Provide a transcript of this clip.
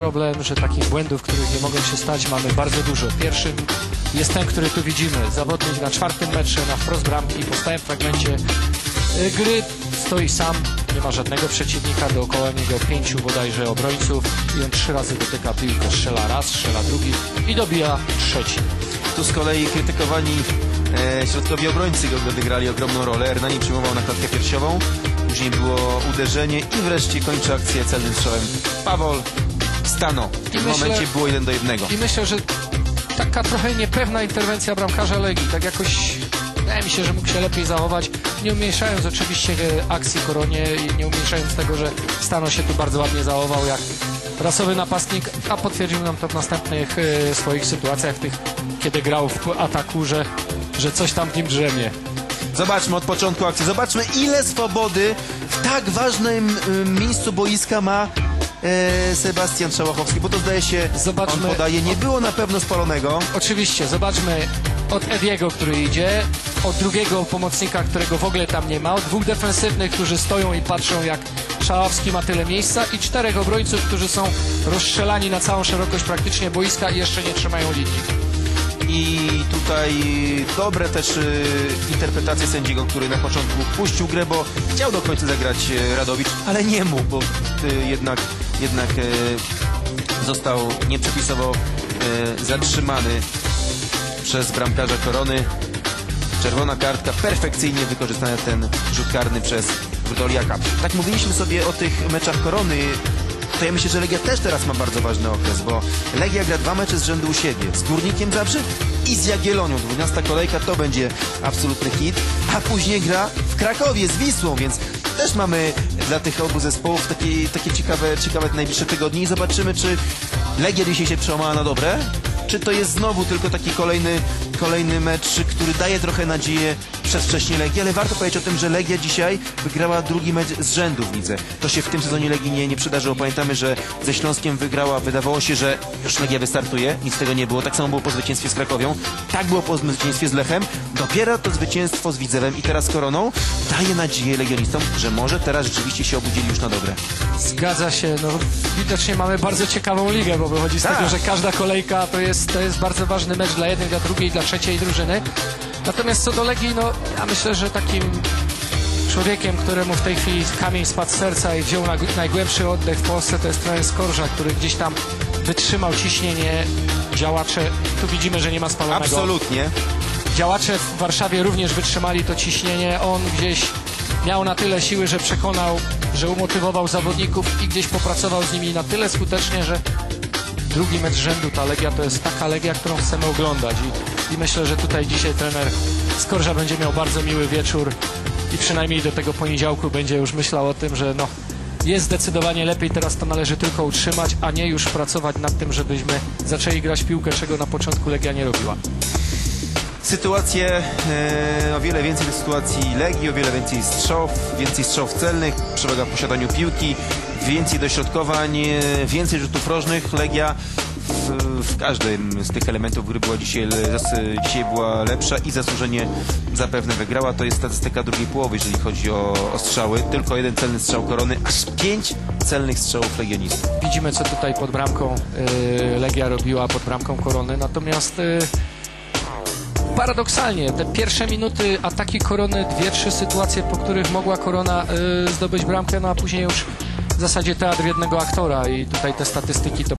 problem, że takich błędów, których nie mogą się stać, mamy bardzo dużo. Pierwszym jest ten, który tu widzimy. Zawodnik na czwartym metrze, na wprost bramki, po stałym fragmencie y, gry stoi sam, nie ma żadnego przeciwnika, dookoła niego pięciu bodajże obrońców i on trzy razy dotyka piłkę, strzela raz, strzela drugi i dobija trzeci. Tu z kolei krytykowani e, środkowi obrońcy odegrali ogromną rolę. Hernani przyjmował na klatkę piersiową, później było uderzenie i wreszcie kończy akcję celnym strzałem Pawol Stano. W tym myślę- momencie było jeden do jednego. I myślę, że taka trochę niepewna interwencja bramkarza Legii, tak jakoś wydaje mi się, że mógł się lepiej zachować, nie umniejszając oczywiście akcji Koronie i nie umniejszając tego, że Stano się tu bardzo ładnie zachował jak rasowy napastnik, a potwierdził nam to w następnych e, swoich sytuacjach, tych, kiedy grał w ataku, że, że coś tam w nim drzemie. Zobaczmy od początku akcji. Zobaczmy ile swobody w tak ważnym y, miejscu boiska ma e, Sebastian Szałachowski, bo to zdaje się, Zobaczmy. on podaje, nie było na pewno spalonego. Oczywiście, zobaczmy od Ediego, który idzie, od drugiego pomocnika, którego w ogóle tam nie ma, od dwóch defensywnych, którzy stoją i patrzą jak Szałowski ma tyle miejsca i czterech obrońców, którzy są rozstrzelani na całą szerokość praktycznie boiska i jeszcze nie trzymają linii. I tutaj dobre też y, interpretacje sędziego, który na początku puścił grę, bo chciał do końca zagrać y, Radowicz, ale nie mógł, bo y, jednak, jednak y, został nieprzepisowo y, zatrzymany przez bramkarza Korony. Czerwona kartka, perfekcyjnie wykorzystany ten rzut karny przez Wdoliaka. Tak mówiliśmy sobie o tych meczach Korony, to ja myślę, że Legia też teraz ma bardzo ważny okres, bo Legia gra dwa mecze z rzędu u siebie. Z Górnikiem Zabrze i z Jagiellonią. 12 kolejka to będzie absolutny hit, a później gra w Krakowie z Wisłą, więc też mamy dla tych obu zespołów takie, takie ciekawe, ciekawe najbliższe tygodnie i zobaczymy, czy Legia dzisiaj się przełamała na dobre, czy to jest znowu tylko taki kolejny, kolejny mecz, który daje trochę nadzieję przez wcześniej Legii, ale warto powiedzieć o tym, że Legia dzisiaj wygrała drugi mecz z rzędu w lidze. To się w tym sezonie Legii nie, nie przydarzyło. Pamiętamy, że ze Śląskiem wygrała, wydawało się, że już Legia wystartuje, nic z tego nie było. Tak samo było po zwycięstwie z Krakowią, tak było po zwycięstwie z Lechem. Dopiero to zwycięstwo z Widzewem i teraz Koroną daje nadzieję legionistom, że może teraz rzeczywiście się obudzili już na dobre. Zgadza się, no widocznie mamy bardzo ciekawą ligę, bo wychodzi z Tak. tego, że każda kolejka to jest, to jest bardzo ważny mecz dla jednej, dla drugiej, dla trzeciej drużyny. Natomiast co do Legii, no ja myślę, że takim człowiekiem, któremu w tej chwili kamień spadł z serca i wziął najgłębszy oddech w Polsce, to jest trener Skorża, który gdzieś tam wytrzymał ciśnienie działacze. Tu widzimy, że nie ma spalonego. Absolutnie. Działacze w Warszawie również wytrzymali to ciśnienie. On gdzieś miał na tyle siły, że przekonał, że umotywował zawodników i gdzieś popracował z nimi na tyle skutecznie, że drugi mecz rzędu ta Legia to jest taka Legia, którą chcemy oglądać. I, i myślę, że tutaj dzisiaj trener Skorża będzie miał bardzo miły wieczór i przynajmniej do tego poniedziałku będzie już myślał o tym, że no, jest zdecydowanie lepiej, teraz to należy tylko utrzymać, a nie już pracować nad tym, żebyśmy zaczęli grać piłkę, czego na początku Legia nie robiła. Sytuacje, e, o wiele więcej sytuacji Legii, o wiele więcej strzałów, więcej strzałów celnych, przewaga w posiadaniu piłki, więcej dośrodkowań, e, więcej rzutów rożnych. Legia w, w każdym z tych elementów gry była dzisiaj, dzisiaj była lepsza i zasłużenie zapewne wygrała. To jest statystyka drugiej połowy, jeżeli chodzi o, o strzały. Tylko jeden celny strzał korony, aż pięć celnych strzałów legionistów. Widzimy, co tutaj pod bramką y, Legia robiła, pod bramką Korony. Natomiast paradoksalnie, te pierwsze minuty ataki Korony, dwie, trzy sytuacje, po których mogła Korona y, zdobyć bramkę, no a później już w zasadzie teatr jednego aktora i tutaj te statystyki to